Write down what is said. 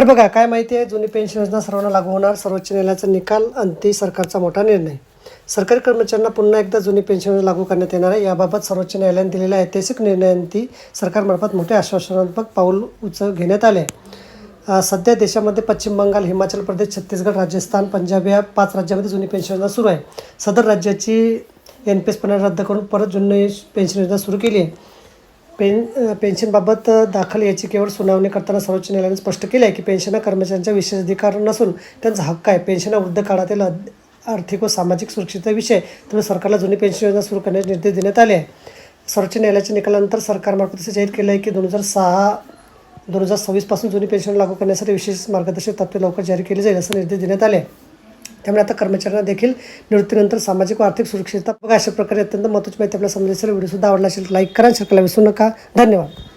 तर बघा काय माहिती आहे? जुनी पेन्शन योजना सर्वांना लागू होणार. सर्वोच्च न्यायालयाचा निकाल आणि सरकारचा मोठा निर्णय. सरकारी कर्मचाऱ्यांना पुन्हा एकदा जुनी पेन्शन योजना लागू करण्यात येणार आहे. याबाबत सर्वोच्च न्यायालयाने दिलेल्या ऐतिहासिक निर्णयांती सरकारमार्फत मोठे आश्वासनात्मक पाऊल उचल घेण्यात आले. सध्या देशामध्ये पश्चिम बंगाल हिमाचल प्रदेश छत्तीसगड राजस्थान पंजाब या पाच राज्यामध्ये जुनी पेन्शन योजना सुरू आहे. सदर राज्याची एन पी एस रद्द करून परत जुनी पेन्शन योजना सुरू केली आहे. पेन पेन्शनबाबत दाखल याचिकेवर सुनावणी करताना सर्वोच्च न्यायालयाने स्पष्ट केले आहे की पेन्शन हा कर्मचाऱ्यांचा विशेष अधिकार नसून त्यांचा हक्क आहे. पेन्शन हा वृद्ध काळातील आर्थिक व सामाजिक सुरक्षेचा विषय त्यामुळे सरकारला जुनी पेन्शन योजना सुरू करण्याचे निर्देश देण्यात आले आहे सर्वोच्च न्यायालयाच्या निकालानंतर सरकारमार्फत असे जाहीर केलं आहे की दोन हजार सहा दोन हजार सव्वीसपासून जुनी पेन्शन लागू करण्यासाठी विशेष मार्गदर्शक तत्त्वे लवकर जारी केली जाईल असं निर्देश देण्यात आले आहे. त्यामुळे आता कर्मचाऱ्यांना देखील निवृत्तीनंतर सामाजिक व आर्थिक सुरक्षितता बघा अशा प्रकारे अत्यंत महत्त्वाची माहिती आपल्याला समजायची व्हिडिओ सुद्धा आवडला असेल लाईक करा शेअर विसरू नका. धन्यवाद.